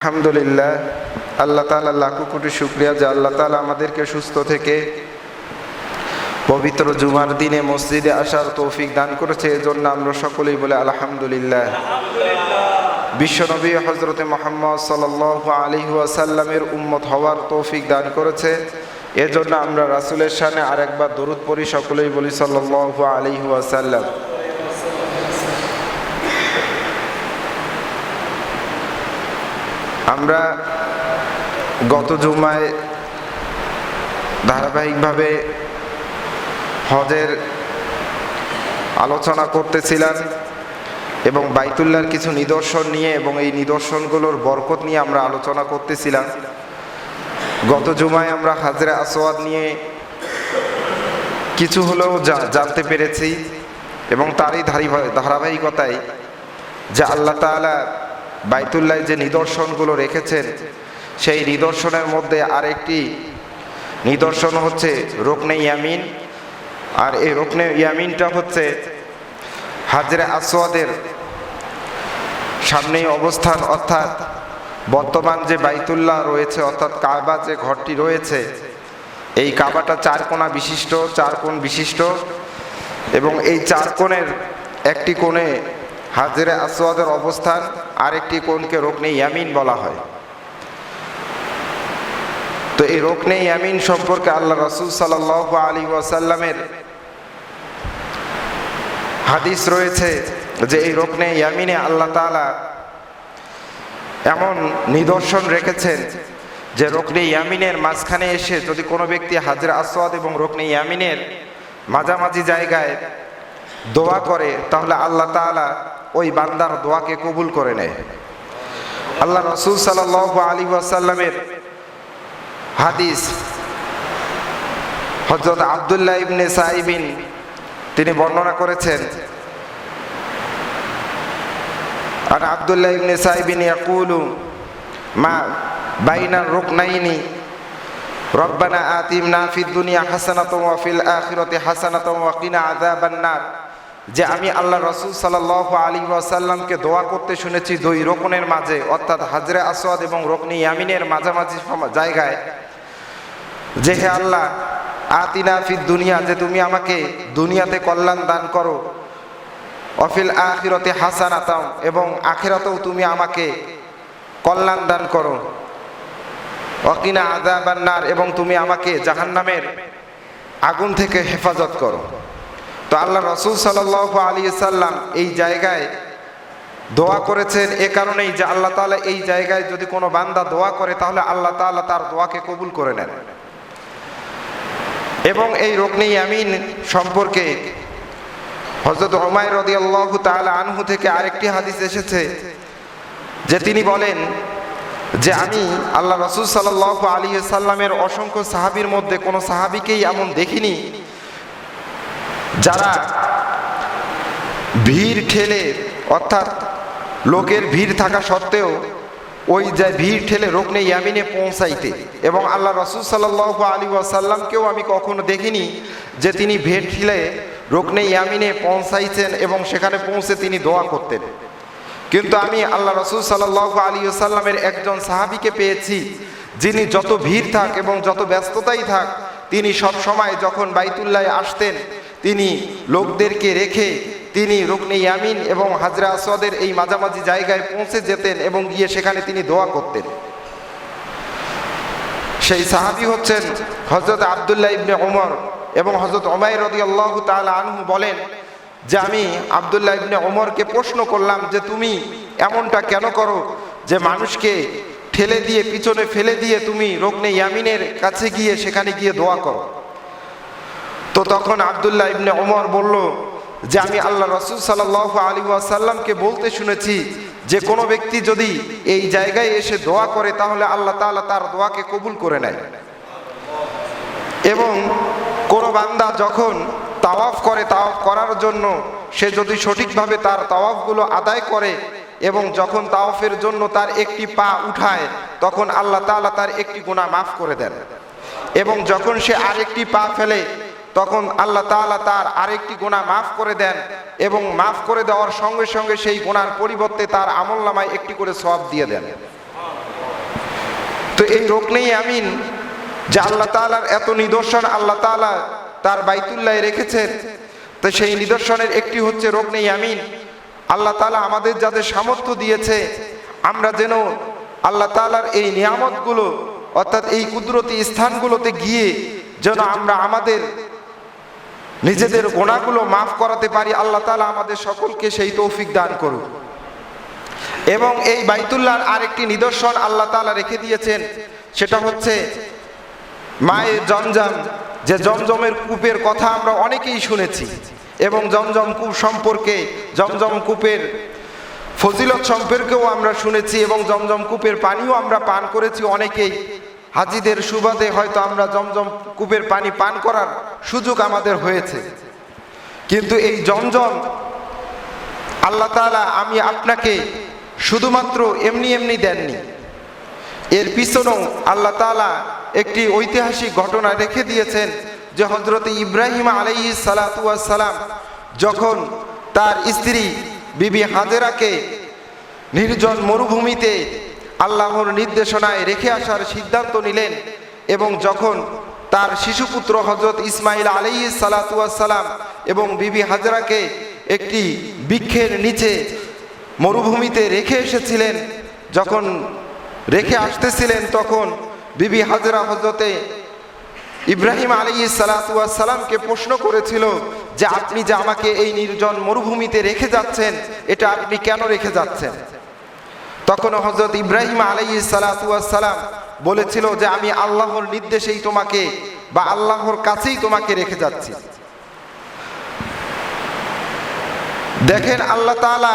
আলহামদুলিল্লাহ, আল্লাহ তালা লাখো কোটি শুক্রিয়া যে আল্লাহ তালা আমাদেরকে সুস্থ থেকে পবিত্র জুমার দিনে মসজিদে আসার তৌফিক দান করেছে। এজন্য আমরা সকলেই বলে আলহামদুলিল্লাহ। বিশ্বনবী হজরতে মোহাম্মদ সাল আলী ওয়াসাল্লামের উম্মত হওয়ার তৌফিক দান করেছে। এজন্য আমরা রাসুলের সামনে আরেকবার দরুদ পড়ি, সকলেই বলি সাল্লাহ আলী ওয়াসাল্লাম। আমরা গত জুমায় ধারাবাহিকভাবে হজের আলোচনা করতেছিলাম এবং বাইতুল্লার কিছু নিদর্শন নিয়ে এবং এই নিদর্শনগুলোর বরকত নিয়ে আমরা আলোচনা করতেছিলাম। গত জুমায় আমরা হাজরা আসোয়াদ নিয়ে কিছু হলেও জানতে পেরেছি এবং তারই ধারাবাহিকতায় যে আল্লাহ তালা বাইতুল্লাহ যে নিদর্শনগুলো রেখেছেন, সেই নিদর্শনের মধ্যে আরেকটি নিদর্শন হচ্ছে রোকনে ইয়ামিন। আর এই রোকনে ইয়ামিনটা হচ্ছে হাজরে আসওয়াদের সামনেই অবস্থান, অর্থাৎ বর্তমান যে বাইতুল্লাহ রয়েছে, অর্থাৎ কাবা যে ঘরটি রয়েছে, এই কাবাটা চার কোণা বিশিষ্ট, চার কোণ বিশিষ্ট এবং এই চার কোণের একটি কোণে হাজরে আসওয়াদের অবস্থান আরেকটি কোণকে রোকনে ইয়ামিন বলা হয়। তো এই রোকনে ইয়ামিন সম্পর্কে আল্লাহ রসুল সাল আলী ওয়াসাল্লামের হাদিস রয়েছে যে এই রোকনে ইয়ামিনে আল্লাহ তালা এমন নিদর্শন রেখেছেন যে রোকনে ইয়ামিনের মাঝখানে এসে যদি কোনো ব্যক্তি হাজরা আসওয়াদ এবং রোকনে ইয়ামিনের মাঝামাঝি জায়গায় দোয়া করে, তাহলে আল্লাহ তালা ওই বান্দার দোয়াকে কবুল করে নেয়। আল্লাহ রসুল সাল আলী ওয়াসাল্লামের হাদিস হজরত আবদুল্লাহ ইবনে সাইবিন তিনি বর্ণনা করেছেন। আর আবদুল্লাহ ইবনে সাইবিন ইয়াকুলু, মা বাইনা রুকনাইনি, রব্বানা আতিমনা ফিদ দুনিয়া হাসানাতাম ওয়া ফিল আখিরাতি হাসানাতাম ওয়া কিনা আযাবান নার। যে আমি আল্লাহ রসুল সাল্লাহ আলী ওয়াসাল্লামকে দোয়া করতে শুনেছি দুই রোকনের মাঝে, অর্থাৎ হাজরে আসওয়াদ এবং রোকনি ইয়ামিনের মাঝামাঝি জায়গায়। যে হে আল্লাহ, আতিনা ফির দুনিয়া, যে তুমি আমাকে দুনিয়াতে কল্যাণ দান করো। অফিল আখিরতে হাসানাতাম এবং আখিরাতেও তুমি আমাকে কল্যাণ দান করো। অকিনা আদাবান্নার এবং তুমি আমাকে জাহান্নামের আগুন থেকে হেফাজত করো। তো আল্লাহ রসুল সাল আলী সাল্লাম এই জায়গায় দোয়া করেছেন এ কারণেই যে আল্লাহ তালা এই জায়গায় যদি কোনো বান্দা দোয়া করে তাহলে আল্লাহ তালা তার দোয়াকে কবুল করে নেন। এবং এই রোকনি আমিন সম্পর্কে হজরত ওমায় রদি আল্লাহ তালা আনহু থেকে আরেকটি হাদিস এসেছে যে তিনি বলেন যে আমি আল্লাহ রসুল সাল আলী সাল্লামের অসংখ্য সাহাবির মধ্যে কোনো সাহাবিকেই এমন দেখিনি যারা ভিড় ঠেলে, অর্থাৎ লোকের ভিড় থাকা সত্ত্বেও ওই যে ভিড় ঠেলে রোকনে ইয়ামিনে পৌঁছাইতে। এবং আল্লাহ রসুল সাল্লাহ আলী ওয়াসাল্লামকেও আমি কখনো দেখিনি যে তিনি ভিড় ঠেলে রোকনে ইয়ামিনে পৌঁছাইছেন এবং সেখানে পৌঁছে তিনি দোয়া করতেন। কিন্তু আমি আল্লাহ রসুল সাল্লাহ আলী সাল্লামের একজন সাহাবিকে পেয়েছি, যিনি যত ভিড় থাক এবং যত ব্যস্ততাই থাক, তিনি সব সময় যখন বাইতুল্লায় আসতেন তিনি লোকদেরকে রেখে তিনি রুকনে ইয়ামিন এবং হাজরা আসওয়াদের এই মাঝামাঝি জায়গায় পৌঁছে যেতেন এবং গিয়ে সেখানে তিনি দোয়া করতেন। সেই সাহাবি হচ্ছেন হজরত আবদুল্লাহ ইবনে ওমর এবং হজরত ওমাই রদি আল্লাহ তালা আনহু বলেন যে আমি আবদুল্লাহ ইবনে ওমরকে প্রশ্ন করলাম যে তুমি এমনটা কেন করো যে মানুষকে ঠেলে দিয়ে, পিছনে ফেলে দিয়ে তুমি রোকনে ইয়ামিনের কাছে গিয়ে সেখানে গিয়ে দোয়া করো। তো তখন আবদুল্লাহ ইবনে ওমর বলল যে আমি আল্লাহ রসুল সাল্লাহ আলী ওয়াসাল্লামকে বলতে শুনেছি যে কোনো ব্যক্তি যদি এই জায়গায় এসে দোয়া করে তাহলে আল্লাহ তালা তার দোয়াকে কবুল করে নেয়। এবং কোনো বান্দা যখন তাওয়াফ করে তাওয়াফ করার জন্য সে যদি সঠিকভাবে তার তাওয়াফগুলো আদায় করে এবং যখন তাওয়াফের জন্য তার একটি পা উঠায়, তখন আল্লাহ তালা তার একটি গুণা মাফ করে দেন। এবং যখন সে আরেকটি পা ফেলে তখন আল্লাহ তাআলা তার আরেকটি গোনা মাফ করে দেন এবং মাফ করে দেওয়ার সঙ্গে সঙ্গে সেই গোনার পরিবর্তে তার আমল নামায় একটি করে সব দিয়ে দেন। তো এই রোকনেই আমিন যে আল্লাহ তাআলার এত নিদর্শন আল্লাহ তাআলা তার বাইতুল্লায় রেখেছেন, তো সেই নিদর্শনের একটি হচ্ছে রোকনেই আমিন। আল্লাহ তাআলা আমাদের যাদের সামর্থ্য দিয়েছে, আমরা যেন আল্লাহ তাআলার এই নিয়ামতগুলো অর্থাৎ এই কুদরতি স্থানগুলোতে গিয়ে যেন আমরা আমাদের নিজেদের গোনাগুলো মাফ করাতে পারি, আল্লাহ তাআলা আমাদের সকলকে সেই তৌফিক দান করুক। এবং এই বাইতুল্লাহর আরেকটি নিদর্শন আল্লাহ তাআলা রেখে দিয়েছেন, সেটা হচ্ছে মায়ের জমজম। যে জমজমের কূপের কথা আমরা অনেকেই শুনেছি, এবং জমজম কূপ সম্পর্কে, জমজম কূপের ফজিলত সম্পর্কেও আমরা শুনেছি, এবং জমজম কূপের পানিও আমরা পান করেছি অনেকেই। হাজিদের সুবাদে হয়তো আমরা জমজম কূপের পানি পান করার সুযোগ আমাদের হয়েছে। কিন্তু এই জমজম আল্লাহ তাআলা আমি আপনাকে শুধুমাত্র এমনি এমনি দেননি। এর পিছনেও আল্লাহ তাআলা একটি ঐতিহাসিক ঘটনা রেখে দিয়েছেন যে হজরত ইব্রাহিম আলাই সালাম যখন তার স্ত্রী বিবি হাজেরাকে নির্জন মরুভূমিতে আল্লাহর নির্দেশনায় রেখে আসার সিদ্ধান্ত নিলেন এবং যখন তার শিশুপুত্র হজরত ইসমাইল আলী সালাম এবং বিবি হাজরাকে একটি বৃক্ষের নিচে মরুভূমিতে রেখে এসেছিলেন। যখন রেখে আসতেছিলেন তখন বিবি হাজরা হজরতে ইব্রাহিম আলী সালাতামকে প্রশ্ন করেছিল যে, আপনি যে আমাকে এই নির্জন মরুভূমিতে রেখে যাচ্ছেন, এটা আপনি কেন রেখে যাচ্ছেন? তখন হজরত ইব্রাহিম আলী সালাতাম বলেছিল যে আমি আল্লাহর নির্দেশেই তোমাকে বা আল্লাহর কাছেই তোমাকে রেখে যাচ্ছি। দেখেন আল্লাহ তাআলা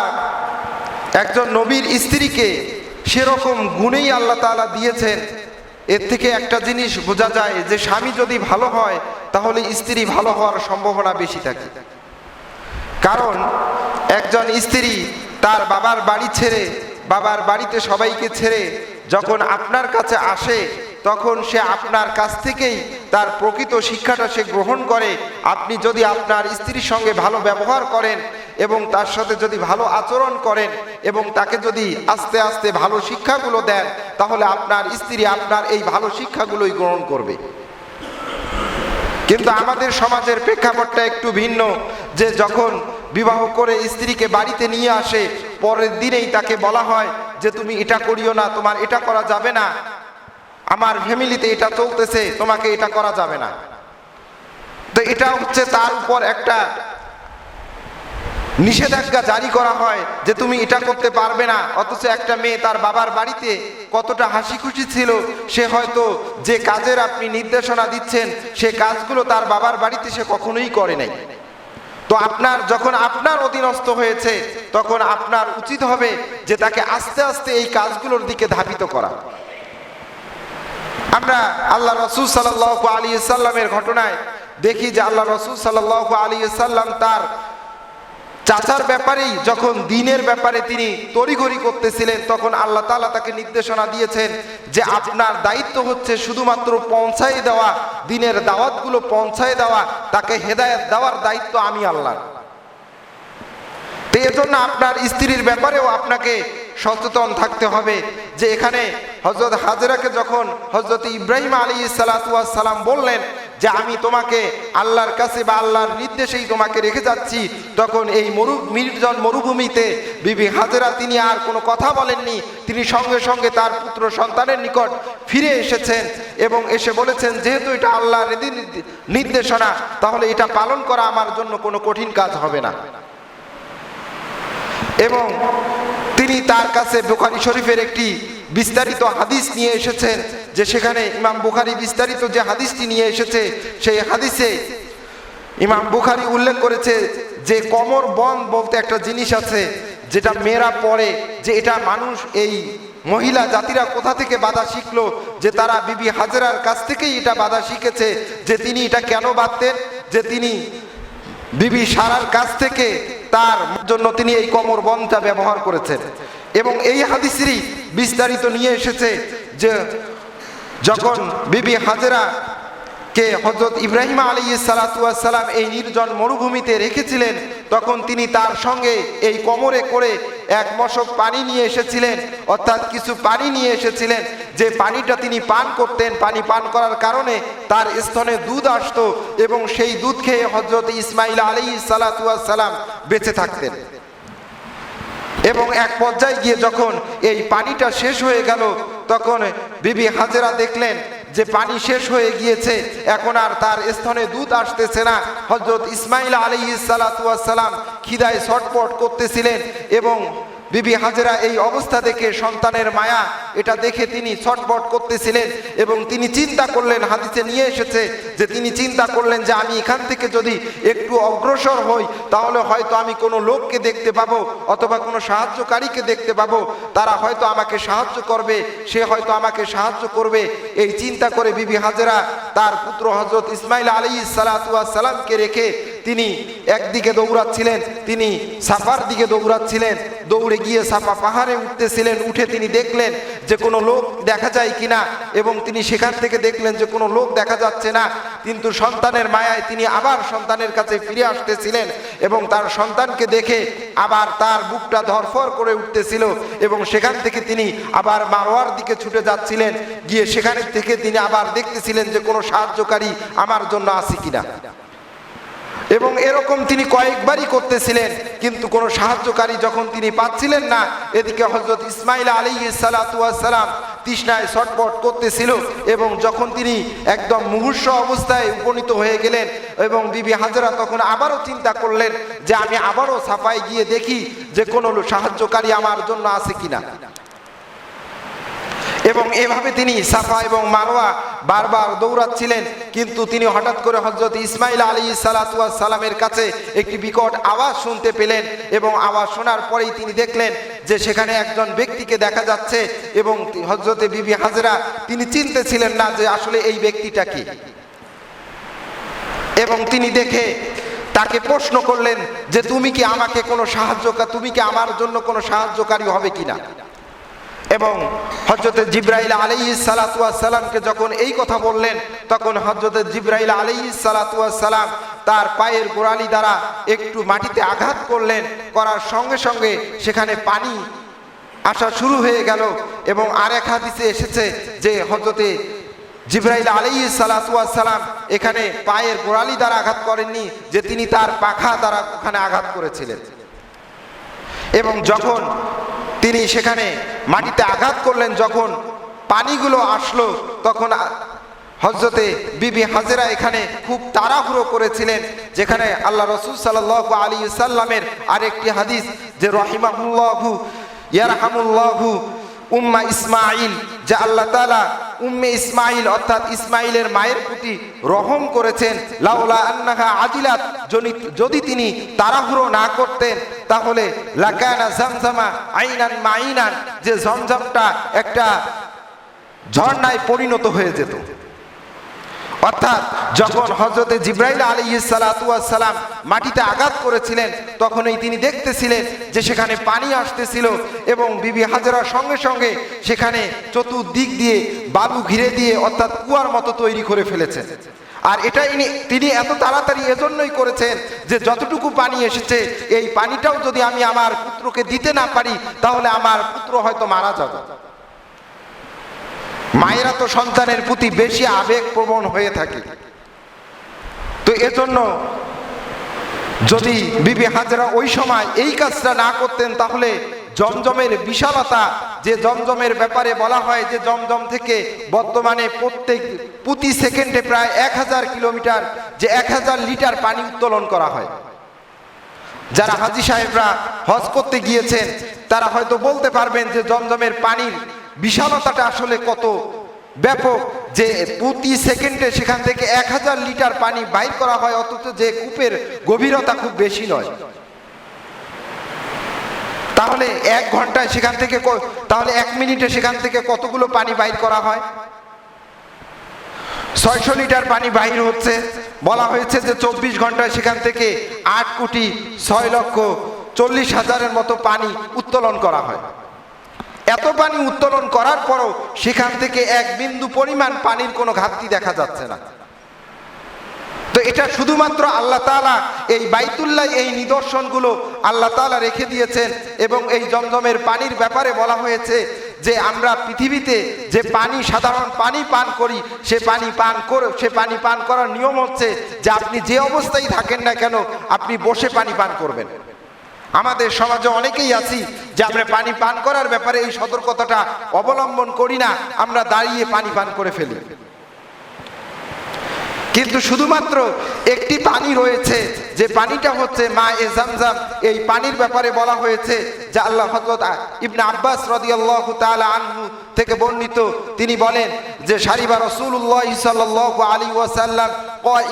একজন নবীর স্ত্রীকে সেরকম গুণেই আল্লাহ তাআলা দিয়েছেন। এর থেকে একটা জিনিস বোঝা যায় যে স্বামী যদি ভালো হয়, তাহলে স্ত্রী ভালো হওয়ার সম্ভাবনা বেশি থাকে। কারণ একজন স্ত্রী তার বাবার বাড়ি ছেড়ে, বাবার বাড়িতে সবাইকে ছেড়ে যখন আপনার কাছে আসে, তখন সে আপনার কাছ থেকেই তার প্রকৃত শিক্ষাটা সে গ্রহণ করে। আপনি যদি আপনার স্ত্রীর সঙ্গে ভালো ব্যবহার করেন এবং তার সাথে যদি ভালো আচরণ করেন এবং তাকে যদি আস্তে আস্তে ভালো শিক্ষাগুলো দেন, তাহলে আপনার স্ত্রী আপনার এই ভালো শিক্ষাগুলোই গ্রহণ করবে। কিন্তু আমাদের সমাজের প্রেক্ষাপটটা একটু ভিন্ন, যে যখন বিবাহ করে স্ত্রীকে বাড়িতে নিয়ে আসে, পরের দিনেই তাকে বলা হয় যে তুমি এটা করিও না, তোমার এটা করা যাবে না। আমার ফ্যামিলিতে এটা চলতেছে, তোমাকে এটা করা যাবে না। তো এটা হচ্ছে তার উপর একটা নিষেধাজ্ঞা জারি করা হয় যে তুমি এটা করতে পারবে না। অথচ একটা মেয়ে তার বাবার বাড়িতে কতটা হাসি খুশি ছিল, সে হয়তো যে কাজের আপনি নির্দেশনা দিচ্ছেন, সে কাজগুলো তার বাবার বাড়িতে সে কখনোই করে নাই। তো আপনার যখন আপনার অধীনস্থ হয়েছে, তখন আপনার উচিত হবে যে তাকে আস্তে আস্তে এই কাজগুলোর দিকে ধাবিত করা। আমরা আল্লাহ রসুল সাল্লাহ আলী সাল্লামের ঘটনায় দেখি যে আল্লাহ রসুল সাল্লাহ আলী সাল্লাম তার চাচার ব্যাপারেই, যখন দিনের ব্যাপারে তিনি তড়িঘড়ি করতেছিলেন, তখন আল্লাহ তালা তাকে নির্দেশনা দিয়েছেন যে আপনার দায়িত্ব হচ্ছে শুধুমাত্র পৌঁছাই দেওয়া, দিনের দাওয়াতগুলো পৌঁছাই দেওয়া, তাকে হেদায়ত দেওয়ার দায়িত্ব আমি আল্লাহ তো এজন্য আপনার স্ত্রীর ব্যাপারেও আপনাকে সচেতন থাকতে হবে যে এখানে হজরত হাজরাকে যখন হজরত ইব্রাহিম আলী সালাম বললেন যে আমি তোমাকে আল্লাহর কাছে বা আল্লাহর নির্দেশেই তোমাকে রেখে যাচ্ছি, তখন এই মরু নির্জন মরুভূমিতে বিবি হাজরা তিনি আর কোনো কথা বলেননি। তিনি সঙ্গে সঙ্গে তার পুত্র সন্তানের নিকট ফিরে এসেছেন এবং এসে বলেছেন, যেহেতু এটা আল্লাহর নির্দেশনা, তাহলে এটা পালন করা আমার জন্য কোনো কঠিন কাজ হবে না। এবং তিনি তার কাছে বুখারি শরীফের একটি বিস্তারিত হাদিস নিয়ে এসেছেন। যে সেখানে ইমাম বুখারি বিস্তারিত যে হাদিসটি নিয়ে এসেছে, সেই হাদিসে ইমাম বুখারি উল্লেখ করেছে যে কমর বন বলতে একটা জিনিস আছে, যেটা মেয়েরা পড়ে, যে এটা মানুষ, এই মহিলা জাতিরা কোথা থেকে বাধা শিখলো, যে তারা বিবি হাজরার কাছ থেকেই এটা বাধা শিখেছে, যে তিনি এটা কেন বাঁধতেন, যে তিনি বিবি সারার কাছ থেকে তার জন্য তিনি এই কমর বনটা ব্যবহার করেছেন। এবং এই হাদিসেরই বিস্তারিত নিয়ে এসেছে যে যখন বিবি হাজেরা কে হজরত ইব্রাহিম আলী সালাম এই নির্জন মরুভূমিতে রেখেছিলেন, তখন তিনি তার সঙ্গে এই কোমরে করে এক মশক পানি নিয়ে এসেছিলেন, অর্থাৎ কিছু পানি নিয়ে এসেছিলেন। যে পানিটা তিনি পান করতেন, পানি পান করার কারণে তার স্তনে দুধ আসত এবং সেই দুধ খেয়ে হজরত ইসমাইল আলী সালাম বেঁচে থাকতেন। এবং এক পর্যায়ে গিয়ে যখন এই পানিটা শেষ হয়ে গেল তখন বিবি হাজেরা দেখলেন যে পানি শেষ হয়ে গিয়েছে, এখন আর তার স্থানে দুধ আসতেছে না। হজরত ইসমাইল আলী সালাম খিদায় ছটপট করতেছিলেন এবং বিবি হাজেরা এই অবস্থা দেখে সন্তানের মায়া, এটা দেখে তিনি ছটপট করতেছিলেন এবং তিনি চিন্তা করলেন, হাদিসে নিয়ে এসেছে যে তিনি চিন্তা করলেন যে আমি এখান থেকে যদি একটু অগ্রসর হই, তাহলে হয়তো আমি কোনো লোককে দেখতে পাবো অথবা কোনো সাহায্যকারীকে দেখতে পাবো। তারা হয়তো আমাকে সাহায্য করবে, সে হয়তো আমাকে সাহায্য করবে। এই চিন্তা করে বিবি হাজেরা তার পুত্র হজরত ইসমাইল আলী সালাতুয়া সালামকে রেখে তিনি একদিকে দৌড়াচ্ছিলেন, তিনি সাফার দিকে দৌড়াচ্ছিলেন, দৌড়ে গিয়ে সাফা পাহাড়ে উঠতেছিলেন, উঠে তিনি দেখলেন যে কোনো লোক দেখা যায় কিনা এবং তিনি সেখান থেকে দেখলেন যে কোনো লোক দেখা যাচ্ছে না। কিন্তু সন্তানের মায়ায় তিনি আবার সন্তানের কাছে ফিরে আসতেছিলেন এবং তার সন্তানকে দেখে আবার তার বুকটা ধরফর করে উঠতেছিল এবং সেখান থেকে তিনি আবার মারোয়ার দিকে ছুটে যাচ্ছিলেন। গিয়ে সেখানে থেকে তিনি আবার দেখতেছিলেন যে কোনো সাহায্যকারী আমার জন্য আছে কিনা। এবং এরকম তিনি কয়েকবারই করতেছিলেন, কিন্তু কোনো সাহায্যকারী যখন তিনি পাচ্ছিলেন না, এদিকে হজরত ইসমাইল আলী সালাম তৃষ্ণায় ছটপট করতেছিল এবং যখন তিনি একদম মুহূর্ষ অবস্থায় উপনীত হয়ে গেলেন এবং বিবি হাজরা তখন আবারও চিন্তা করলেন যে আমি আবারও সাফাই গিয়ে দেখি যে কোনো সাহায্যকারী আমার জন্য আছে কিনা। এবং এভাবে তিনি সাফা এবং মারোয়া বারবার দৌড়াচ্ছিলেন। কিন্তু তিনি হঠাৎ করে হজরত ইসমাইল আলী সালাতুয়া সালামের কাছে একটি বিকট আওয়াজ শুনতে পেলেন এবং আওয়াজ শোনার পরেই তিনি দেখলেন যে সেখানে একজন ব্যক্তিকে দেখা যাচ্ছে এবং হজরতে বিবি হাজরা তিনি চিনতেছিলেন না যে আসলে এই ব্যক্তিটা কি। এবং তিনি দেখে তাকে প্রশ্ন করলেন যে, তুমি কি আমাকে কোনো সাহায্য তুমি কি আমার জন্য কোনো সাহায্যকারী হবে কিনা? এবং হজরত জিব্রাইল আলী সালাতামকে যখন এই কথা বললেন, তখন হজরত জিব্রাইল আলী সালাতাম তার পায়ের গোড়ালি দ্বারা একটু মাটিতে আঘাত করলেন। করার সঙ্গে সঙ্গে সেখানে পানি আসা শুরু হয়ে গেল এবং আর এক হাদিসে এসেছে যে হজরতে জিব্রাইল আলী সালাতাম এখানে পায়ের গোড়ালি দ্বারা আঘাত করেননি যে তিনি তার পাখা দ্বারা ওখানে আঘাত করেছিলেন। এবং যখন তিনি সেখানে মাটিতে আঘাত করলেন যখন পানিগুলো আসলো, তখন হজরতে বিবি হাজেরা এখানে খুব তাড়াহুড়ো করেছিলেন, যেখানে আল্লাহ রসুল সাল আলী সাল্লামের আরেকটি হাদিস যে রহিমাহুল্লাহু, ইয়ারহামুল্লাহু উম্মা ইসমাইল যা আল্লাহ তালা উম্মে ইসমাইল অর্থাৎ ইসমাইলের মায়ের প্রতি রহম করেছেন। লাউলা আন্নাহা আদিলাত যদি তিনি তাড়াহুড়ো না করতেন, তাহলে লাকানা জামজামা আইনান মাইনান, যে জমজমটা একটা ঝর্ণায় পরিণত হয়ে যেত। অর্থাৎ যখন হজরতে জিব্রাইল আলী সালাম মাটিতে আঘাত করেছিলেন, তখনই তিনি দেখতেছিলেন যে সেখানে পানি আসতেছিল এবং বিবি হাজারার সঙ্গে সঙ্গে সেখানে চতুর্দিক দিয়ে বালু ঘিরে দিয়ে অর্থাৎ কুয়ার মতো তৈরি করে ফেলেছেন। আর এটা ইনি, তিনি এত তাড়াতাড়ি এজন্যই করেছেন যে যতটুকু পানি এসেছে, এই পানিটাও যদি আমি আমার পুত্রকে দিতে না পারি, তাহলে আমার পুত্র হয়তো মারা যাবে। মায়েরা তো সন্তানের প্রতি বেশি আবেগ প্রবণ হয়ে থাকে। তো এজন্য যদি বিবি হাজরা ওই সময় এই কাজটা না করতেন, তাহলে জমজমের বিশালতা, যে জমজমের ব্যাপারে বলা হয় যে জমজম থেকে বর্তমানে প্রত্যেক প্রতি সেকেন্ডে প্রায় এক হাজার কিলোমিটার, যে এক হাজার লিটার পানি উত্তোলন করা হয়। যারা হাজি সাহেবরা হজ করতে গিয়েছেন, তারা হয়তো বলতে পারবেন যে জমজমের পানির বিশালতাটা আসলে কত ব্যাপক যে প্রতি সেকেন্ডে সেখান থেকে এক হাজার লিটার পানি বাইর করা হয়, অথচ যে কূপের গভীরতা খুব বেশি নয়। তাহলে এক ঘন্টায় সেখান থেকে তাহলে এক মিনিটে সেখান থেকে কতগুলো পানি বাইর করা হয়? ছয়শো লিটার পানি বাহির হচ্ছে। বলা হয়েছে যে চব্বিশ ঘন্টায় সেখান থেকে আট কোটি ছয় লক্ষ চল্লিশ হাজারের মতো পানি উত্তোলন করা হয়। এত পানি উত্তোলন করার পরও সেখান থেকে এক বিন্দু পরিমাণ পানির কোনো ঘাটতি দেখা যাচ্ছে না। তো এটা শুধুমাত্র আল্লাহ তাআলা, এই বাইতুল্লাহ, এই নিদর্শনগুলো আল্লাহ তাআলা রেখে দিয়েছেন এবং এই জমজমের পানির ব্যাপারে বলা হয়েছে যে আমরা পৃথিবীতে যে পানি, সাধারণ পানি পান করি, সে পানি পান করে, সে পানি পান করার নিয়ম হচ্ছে যে আপনি যে অবস্থায় থাকেন না কেন, আপনি বসে পানি পান করবেন। আমাদের সমাজে অনেকেই আছি যে আমরা পানি পান করার ব্যাপারে এই সতর্কতাটা অবলম্বন করি না, আমরা দাঁড়িয়ে পানি পান করে ফেলি। কিন্তু শুধুমাত্র একটি পানি রয়েছে, যে পানিটা হচ্ছে মা এ জামজাম। এই পানির ব্যাপারে বলা হয়েছে যে আল্লাহ হজরত ইবনে আব্বাস রাদিয়াল্লাহু তাআলা আনহু থেকে বর্ণিত। তিনি বলেন যে সারিবা রাসূলুল্লাহ সাল্লাল্লাহু আলাইহি ওয়াসাল্লাম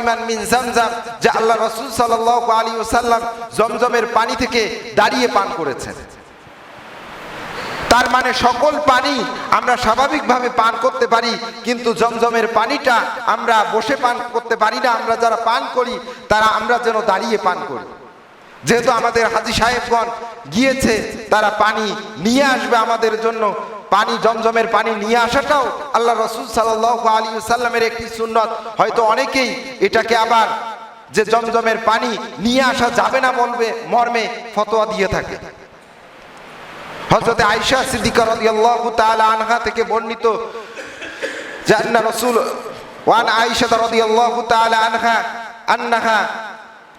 ইমান মিন জামজাম, যে আল্লাহ রাসূল সাল্লাল্লাহু আলাইহি ওয়াসাল্লাম জমজমের পানি থেকে দাঁড়িয়ে পান করেছেন। তার মানে সকল পানি আমরা স্বাভাবিকভাবে পান করতে পারি, কিন্তু জমজমের পানিটা আমরা বসে পান করতে পারি না। আমরা যারা পান করি, তারা আমরা যেন দাঁড়িয়ে পান করি। যেহেতু আমাদের হাজি সাহেবগণ গিয়েছে, তারা পানি নিয়ে আসবে আমাদের জন্য। পানি, জমজমের পানি নিয়ে আসাটাও আল্লাহ রসুল সাল্লাহ আলী সাল্লামের একটি সুন্নত। হয়তো অনেকেই এটাকে আবার যে জমজমের পানি নিয়ে আসা যাবে না বলবে, মর্মে ফতোয়া দিয়ে থাকে। হযরত আয়েশা সিদ্দিকা রাদিয়াল্লাহু তাআলা আনহা থেকে বর্ণিত যে আন্না রাসূল ওয়ান আয়েশা রাদিয়াল্লাহু তাআলা আনহা আন্নাহা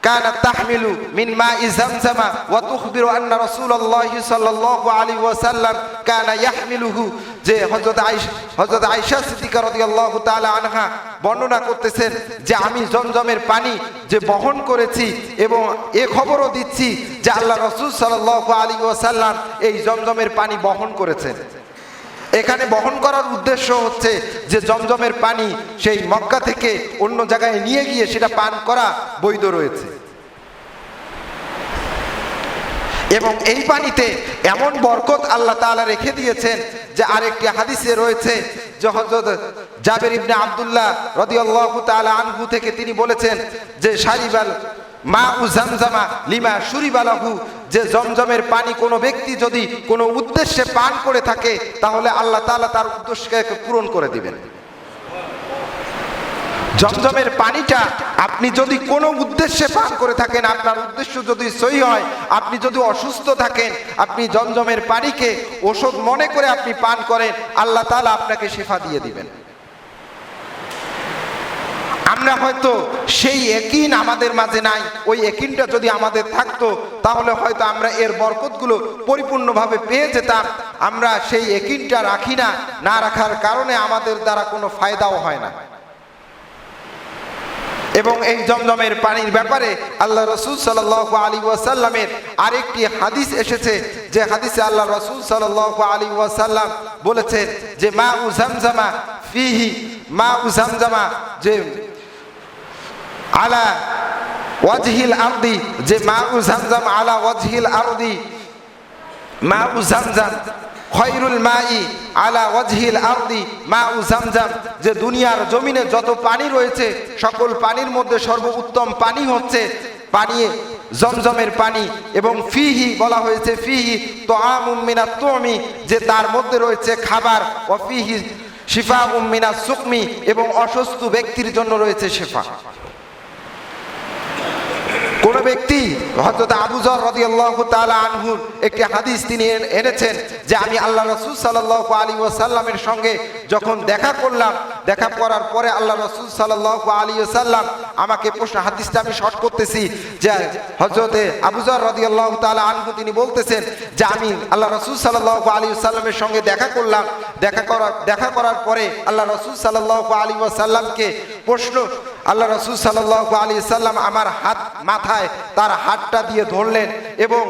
كانت تحمل من ماء زمزم وتخبر أن رسول الله صلى الله عليه وسلم كان يحمله যে হযরত আয়েশা হযরত আয়েশা সিদ্দিকা রাদিয়াল্লাহু তাআলা আনহা বর্ণনা করতেছেন যে আমি জমজমের পানি যে বহন করেছি এবং এ খবরও দিচ্ছি যে আল্লাহ রসুল সাল্লাল্লাহু আলাইহি ওয়াসাল্লাম এই জমজমের পানি বহন করেছেন। এখানে বহন করার উদ্দেশ্য হচ্ছে যে জমজমের পানি সেই মক্কা থেকে অন্য জায়গায় নিয়ে গিয়ে সেটা পান করা বৈধ রয়েছে। এবং এই পানিতে এমন বরকত আল্লাহ তাআলা রেখে দিয়েছেন যে আরেকটি হাদিসে রয়েছে যে হযরত জাবের ইবনে আব্দুল্লাহ রাদিয়াল্লাহু তাআলা আনহু থেকে তিনি বলেছেন যে সারিবাল মা উ জামজামা লিমা সুরিবালাহু যে জমজমের পানি কোনো ব্যক্তি যদি কোনো উদ্দেশ্যে পান করে থাকে, তাহলে আল্লাহ তালা তার উদ্দেশ্যকে পূরণ করে দিবেন। জমজমের পানিটা আপনি যদি কোনো উদ্দেশ্যে পান করে থাকেন, আপনার উদ্দেশ্য যদি সই হয়, আপনি যদি অসুস্থ থাকেন, আপনি জমজমের পানিকে ওষুধ মনে করে আপনি পান করেন, আল্লাহ তালা আপনাকে শেফা দিয়ে দিবেন। আমরা হয়তো সেই একিন আমাদের মাঝে নাই, ওই একিনটা যদি আমাদের থাকতো, তাহলে হয়তো আমরা এর বরকতগুলো পরিপূর্ণভাবে পেয়ে যেতাম। আমরা সেই একিনটা রাখি না না রাখার কারণে আমাদের দ্বারা কোনো ফায়দাও হয় না। এবং এই জমজমের পানির ব্যাপারে আল্লাহ রসুল সাল আলী ওয়াসাল্লামের আরেকটি হাদিস এসেছে, যে হাদিসে আল্লাহ রসুল সাল আলী ওয়াসাল্লাম বলেছেন যে, মা উ জামজামা ফিহি, মা উ জামজামা যে আলা ওয়াজহিল আরদি, যে মা উ জামজাম আলা ওয়াজহিল আরদি। মা উ জামজাম খয়রুল মাই আলা ওয়াজহিল আরদি। মা উ জামজাম যে দুনিয়ার জমিনে যত পানি রয়েছে, সকল পানির মধ্যে সর্বোত্তম পানি হচ্ছে পানি জমজমের পানি। এবং ফিহি বলা হয়েছে ফিহি তো আমুমিনা তোমি, যে তার মধ্যে রয়েছে খাবার। ও ফিহি শিফা উম্মিনা সুকমি, এবং অসুস্থ ব্যক্তির জন্য রয়েছে শেফা। ব্যক্তি, হযরত আবু যর রাদিয়াল্লাহু তাআলা আনহুর একটি হাদিস তিনি এন- এনেছেন যে আমি আল্লাহ রাসূল সাল্লাল্লাহু আলাইহি ওয়াসাল্লামের সঙ্গে যখন দেখা করলাম, দেখা করার পরে আল্লাহ রাসূল সাল্লাল্লাহু আলাইহি ওয়াসাল্লাম আমাকে প্রশ্ন, হাদিসটা আমি শর্ট করতেছি যে হযরতে আবু যর রাদিয়াল্লাহু তাআলা আনহু তিনি বলতেছেন যে আমি আল্লাহ রাসূল সাল্লাল্লাহু আলাইহি ওয়াসাল্লামের সঙ্গে দেখা করলাম, দেখা করার দেখা করার পরে আল্লাহ রাসূল সাল্লাল্লাহু আলাইহি ওয়াসাল্লামকে প্রশ্ন আল্লাহ রসুল সাল্লাহ আলী সাল্লাম আমার হাত মাথায়, তার হাতটা দিয়ে ধরলেন এবং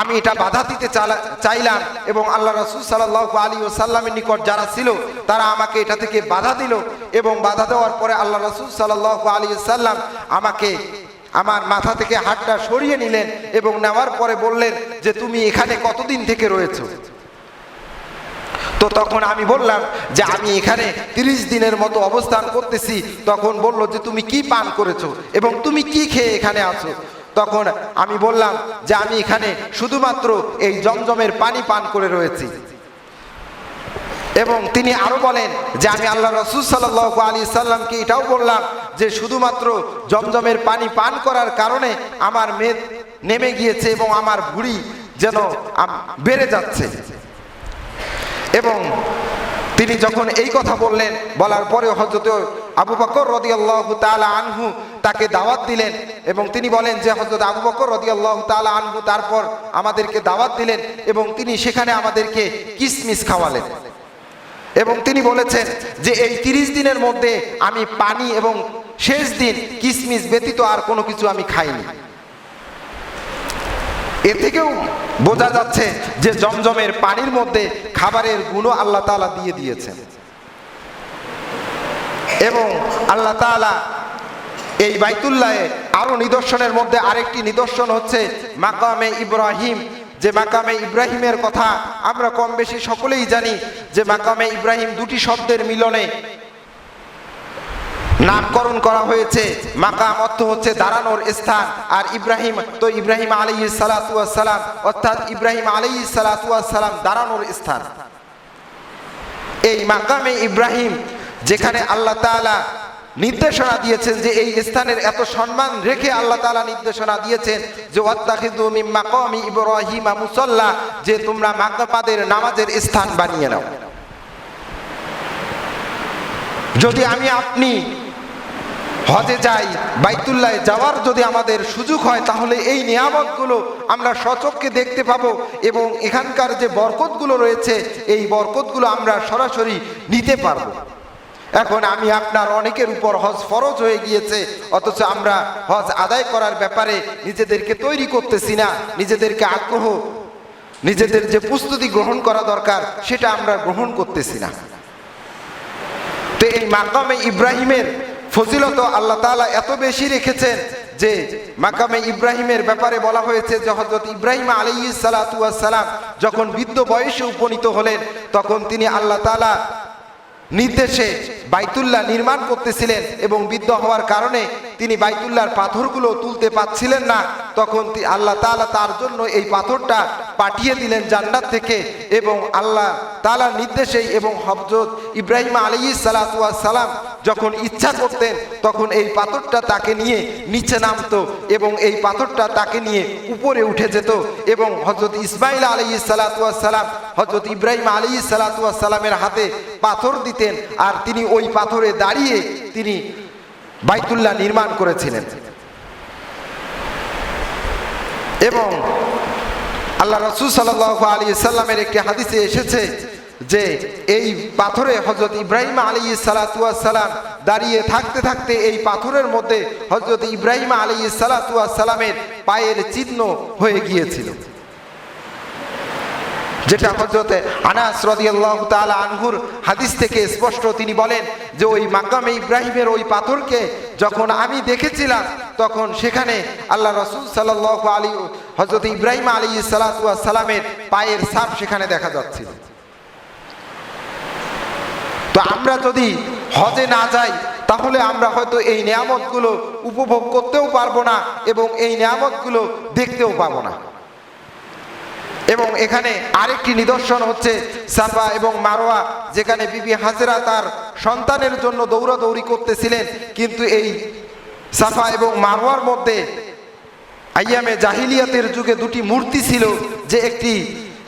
আমি এটা বাধা দিতে চাইলাম এবং আল্লাহ রসুল সাল্লাহ আলী ও সাল্লামের নিকট যারা ছিল, তারা আমাকে এটা থেকে বাধা দিল এবং বাধা দেওয়ার পরে আল্লাহ রসুল সাল্লাহ আলী সাল্লাম আমাকে আমার মাথা থেকে হাতটা সরিয়ে নিলেন এবং নেওয়ার পরে বললেন যে, তুমি এখানে কতদিন থেকে রয়েছো? তো তখন আমি বললাম যে আমি এখানে তিরিশ দিনের মতো অবস্থান করতেছি। তখন বলল যে তুমি কি পান করেছ এবং তুমি কি খেয়ে এখানে আছো? তখন আমি বললাম যে আমি এখানে শুধুমাত্র এই জমজমের পানি পান করে রয়েছি। এবং তিনি আরও বলেন যে আমি আল্লাহ রসুল সাল্লাহ আলী সাল্লামকে এটাও বললাম যে শুধুমাত্র জমজমের পানি পান করার কারণে আমার মেদ নেমে গিয়েছে এবং আমার ভুড়ি যেন বেড়ে যাচ্ছে। এবং তিনি যখন এই কথা বললেন, বলার পরে হজরত আবু বকর রদি আল্লাহ তালা আনহু তাকে দাওয়াত দিলেন এবং তিনি বলেন যে হজরত আবু বকর রদি আল্লাহ আনহু তারপর আমাদেরকে দাওয়াত দিলেন এবং তিনি সেখানে আমাদেরকে কিসমিস খাওয়ালেন। এবং তিনি বলেছেন যে, এই তিরিশ দিনের মধ্যে আমি পানি এবং শেষ দিন কিসমিস ব্যতীত আর কোনো কিছু আমি খাইনি। এ থেকেও বোঝা যাচ্ছে যে জমজমের পানির মধ্যে খাবারের গুণও আল্লাহ তাআলা দিয়ে দিয়েছেন। এবং আল্লাহ তাআলা এই বাইতুল্লাহে আরও নিদর্শনের মধ্যে আরেকটি নিদর্শন হচ্ছে মাকামে ইব্রাহিম। যে মাকামে ইব্রাহিমের কথা আমরা কম বেশি সকলেই জানি যে মাকামে ইব্রাহিম দুটি শব্দের মিলনে নামকরণ করা হয়েছে। মাকাম অর্থ হচ্ছে দাঁড়ানোর স্থান। আর ইব্রাহিম, তো ইব্রাহিম আলী সালাম, অর্থাৎ ইব্রাহিম আলী সালাম দাঁড়ানোর স্থান। এই মাকামে ইব্রাহিম, যেখানে আল্লাহ তাআলা নির্দেশনা দিয়েছেন যে এই স্থানের এত সম্মান রেখে আল্লাহ তাআলা নির্দেশনা দিয়েছেন যে ইব্রাহিম মুসাল্লা যে তোমরা মাকামাদের নামাজের স্থান বানিয়ে নাও। যদি আমি আপনি হজে যাই বাইতুল্লাহ যাওয়ার যদি আমাদের সুযোগ হয়, তাহলে এই নিয়ামতগুলো আমরা সচক্ষে দেখতে পাবো এবং এখানকার যে বরকতগুলো রয়েছে, এই বরকতগুলো আমরা সরাসরি নিতে পারব। এখন আমি আপনার অনেকের উপর হজ ফরজ হয়ে গিয়েছে, অথচ আমরা হজ আদায় করার ব্যাপারে নিজেদেরকে তৈরি করতেছি না, নিজেদেরকে আগ্রহ, নিজেদের যে প্রস্তুতি গ্রহণ করা দরকার, সেটা আমরা গ্রহণ করতেছি না। তো এই মাকামে ইব্রাহিমের ফজিলত আল্লাহ তাআলা এত বেশি রেখেছেন যে মাকামে ইব্রাহিমের ব্যাপারে বলা হয়েছে যে হজরত ইব্রাহিম আলী সালাম যখন বৃদ্ধ বয়সে উপনীত হলেন, তখন তিনি আল্লাহ তাআলা নির্দেশে বাইতুল্লাহ নির্মাণ করতেছিলেন এবং বৃদ্ধ হওয়ার কারণে তিনি বাইতুল্লাহর পাথরগুলো তুলতে পাচ্ছিলেন না। তখন আল্লাহ তাআলা তার জন্য এই পাথরটা পাঠিয়ে দিলেন জান্নাত থেকে এবং আল্লাহ তাআলার নির্দেশেই এবং হজরত ইব্রাহিম আলী সালাম যখন ইচ্ছা করতেন, তখন এই পাথরটা তাকে নিয়ে নিচে নামতো এবং এই পাথরটা তাকে নিয়ে উপরে উঠে যেত এবং হজরত ইসমাইল আলী সালাম হজরত ইব্রাহিম আলী সালামের হাতে পাথর দিতেন আর তিনি ওই পাথরে দাঁড়িয়ে তিনি বাইতুল্লাহ নির্মাণ করেছিলেন। এবং আল্লাহ রসুল সাল্লাহ আলী সাল্লামের একটি হাদিসে এসেছে যে এই পাথরে হজরত ইব্রাহিম আলী সালাম দাঁড়িয়ে থাকতে থাকতে এই পাথরের মধ্যে হজরত ইব্রাহিম আলী সালামের পায়ের চিহ্ন হয়ে গিয়েছিল। যেটা হজরতে আনাস আনহুর হাদিস থেকে স্পষ্ট তিনি বলেন যে ওই মাকামে ইব্রাহিমের ওই পাথরকে যখন আমি দেখেছিলাম, তখন সেখানে আল্লাহ রসুল সাল্লাল্লাহু আলী হজরত ইব্রাহিম আলী সালাতু সালামের পায়ের সাপ সেখানে দেখা যাচ্ছিল। তো আমরা যদি হজে না যাই, তাহলে আমরা হয়তো এই নিয়ামতগুলো উপভোগ করতেও পারব না এবং এই নিয়ামতগুলো দেখতেও পাবো না। এবং এখানে আরেকটি নিদর্শন হচ্ছে সাফা এবং মারোয়া, যেখানে বিবি হাজরা তার সন্তানের জন্য দৌড়াদৌড়ি করতেছিলেন, কিন্তু এই সাফা এবং মারোয়ার মধ্যে আইয়ামে জাহিলিয়াতের যুগে দুটি মূর্তি ছিল যে একটি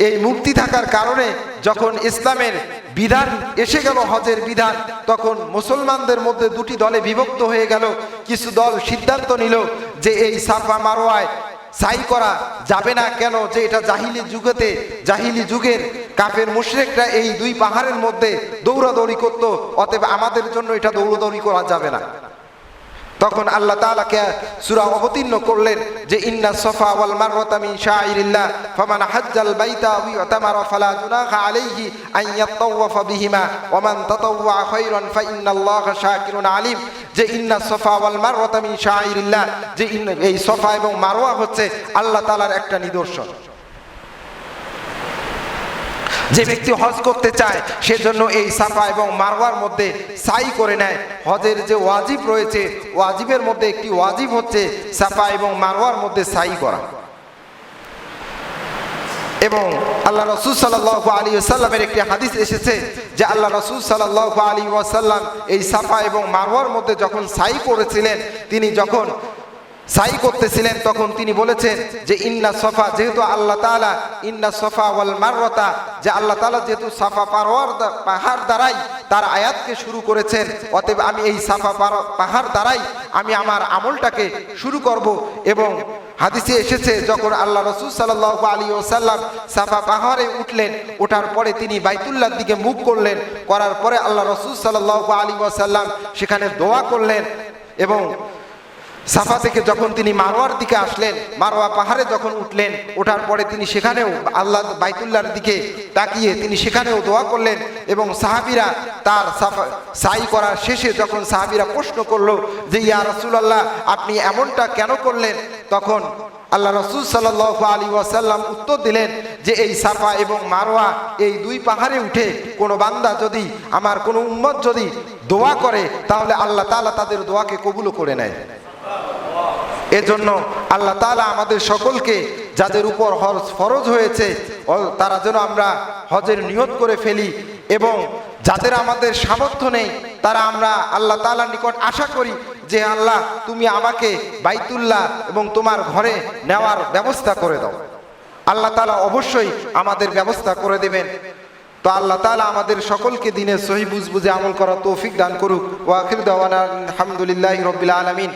এই মুক্তি থাকার কারণে যখন ইসলামের বিধান এসে গেল, হজের বিধান, তখন মুসলমানদের মধ্যে দুটি দলে বিভক্ত হয়ে গেল। কিছু দল সিদ্ধান্ত নিল যে এই সাফা মারোয়ায় সাই করা যাবে না কেন, যে এটা জাহিলি যুগেতে, জাহিলি যুগের কাফের মুশরেকরা এই দুই পাহাড়ের মধ্যে দৌড়াদৌড়ি করতো, অতএব আমাদের জন্য এটা দৌড়াদৌড়ি করা যাবে না। তখন আল্লাহ তাআলাকে সূরা অবতীর্ণ করলেন যে, ইন্না সফা ওয়াল মারওয়াতা মিন শাইরিল্লাহ, ফামান হাজ্জাল বাইতা আও ইয়াতামারা ফালা জুনাহা আলাইহি আন ইয়াতাওয়াফা বিহিমা, ওয়া মান তাতাওয়া খায়রান ফা ইন্নাল্লাহা শাকিরুন আলিম। যে, ইন্না সফা ওয়াল মারওয়াতা মিন শাইরিল্লাহ, যে এই সফা এবং মারওয়া হচ্ছে আল্লাহ তাআলার একটা নিদর্শন। যে ব্যক্তি হজ করতে চায় সেজন্য এই সাফা এবং মারওয়ার মধ্যে সাই করে নেয়। হজের যে ওয়াজিব রয়েছে, ওয়াজিবের মধ্যে একটি ওয়াজিব হচ্ছে সাফা এবং মারওয়ার মধ্যে সাই করা। এবং আল্লাহ রসুল সাল্লাহ আলী সাল্লামের একটি হাদিস এসেছে যে আল্লাহ রসুল সাল্লাহ আলী ওয়াসাল্লাম এই সাফা এবং মারওয়ার মধ্যে যখন সাই করেছিলেন, তিনি যখন সাই করতেছিলেন, তখন তিনি বলেছেন যে, ইন্না সফা যেহেতু আল্লাহ তাআলা, ইন্না সফা ওয়াল মারতা যে আল্লাহ তাআলা যেহেতু সাফা পারওয়ার দা- পাহাড় দ্বারাই তার আয়াতকে শুরু করেছেন, অতএব আমি এই সাফা পাহাড় দ্বারাই আমি আমার আমলটাকে শুরু করব। এবং হাদিসে এসেছে, যখন আল্লাহ রসুল সাল্লাহ আলী ওসাল্লাম সাফা পাহাড়ে উঠলেন, ওঠার পরে তিনি বাইতুল্লাহর দিকে মুখ করলেন, করার পরে আল্লাহ রসুল সাল্লাহ আলী ওসাল্লাম সেখানে দোয়া করলেন এবং সাফা থেকে যখন তিনি মারোয়ার দিকে আসলেন, মারোয়া পাহাড়ে যখন উঠলেন, ওঠার পরে তিনি সেখানেও আল্লাহ বাইতুল্লাহর দিকে তাকিয়ে তিনি সেখানেও দোয়া করলেন এবং সাহাবিরা তার সাফা সাই করার শেষে যখন সাহাবিরা প্রশ্ন করল যে, ইয়া রসুলাল্লাহ, আপনি এমনটা কেন করলেন? তখন আল্লাহ রসুল সাল্লাহ আলী ওয়াসাল্লাম উত্তর দিলেন যে, এই সাফা এবং মারোয়া এই দুই পাহাড়ে উঠে কোনো বান্দা যদি আমার কোনো উম্মত যদি দোয়া করে, তাহলে আল্লাহ তাআলা তাদের দোয়াকে কবুলও করে নেয়। এজন্য আল্লাহ তাআলা আমাদের সকলকে যাদের উপর হজ ফরজ হয়েছে তারা যেন আমরা হজের নিয়ত করে ফেলি এবং যাদের আমাদের সামর্থ্য নেই, তারা আমরা আল্লাহ তাআলার নিকট আশা করি যে আল্লাহ তুমি আমাকে বাইতুল্লাহ এবং তোমার ঘরে নেওয়ার ব্যবস্থা করে দাও। আল্লাহ তালা অবশ্যই আমাদের ব্যবস্থা করে দেবেন। তো আল্লাহ তাআলা আমাদের সকলকে দিনে সহি বুঝ বুঝে আমল করা তৌফিক দান করুক। ওয়াখির দাওয়ানা আলহামদুলিল্লাহ রবিল আলমিন।